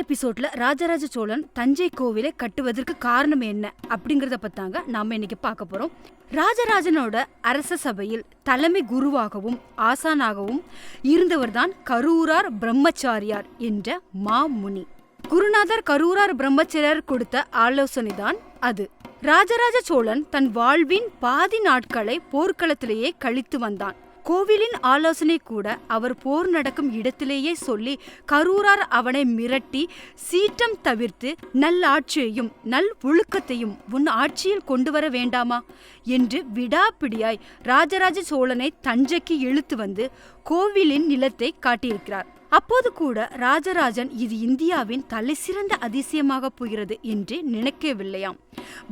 எபிசோட்ல ராஜராஜ சோழன் தஞ்சை கோவிலை கட்டுவதற்கு காரணம் என்ன அப்படிங்கறத பத்தாங்க நாம இன்னைக்கு பார்க்க போறோம். ராஜராஜனோட அரச சபையில் தலைமை குருவாகவும் ஆசானாகவும் இருந்தவர்தான் கரூரார் பிரம்மச்சாரியார் என்ற மாமுனி குருநாதர் கரூரார் பிரம்மச்சரியர் கொடுத்த ஆலோசனைதான் அது. ராஜராஜ சோழன் தன் வாழ்வின் பாதி நாட்களை போர்க்களத்திலேயே கழித்து வந்தான். கோவிலின் ஆலோசனை கூட அவர் போர் நடக்கும் இடத்திலேயே சொல்லி கரூரார் அவனை மிரட்டி சீற்றம் தவிர்த்து நல்லாட்சியையும் நல் ஒழுக்கத்தையும் உன் ஆட்சியில் கொண்டு வர வேண்டாமா? என்று விடாப்பிடியாய் ராஜராஜ சோழனை தஞ்சைக்கு இழுத்து வந்து கோவிலின் நிலத்தை காட்டியிருக்கிறார். அப்போது கூட ராஜராஜன் இது இந்தியாவின் தலைசிறந்த அதிசயமாக போகிறது என்று நினைக்கவில்லையாம்.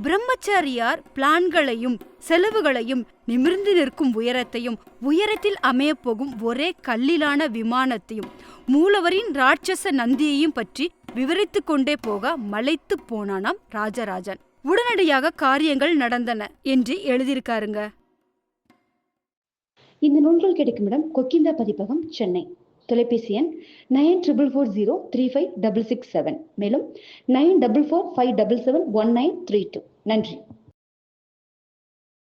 பிரம்மச்சாரியார் பிளான்களையும் செலவுகளையும் நிமிர்ந்து நிற்கும் உயரத்தையும் உயரத்தில் அமையப்போகும் ஒரே கல்லிலான விமானத்தையும் மூலவரின் ராட்சச நந்தியையும் பற்றி விவரித்து கொண்டே போக மலைத்து போனானாம் ராஜராஜன். உடனடியாக காரியங்கள் நடந்தன என்று எழுதியிருக்காருங்க. இந்த நூல்கள் கிடைக்கும் இடம் கொக்கிந்தா பதிப்பகம் சென்னை. தொலைபேசி எண் nine triple four zero three five double six seven. மேலும் nine double four five double seven one nine three two. நன்றி.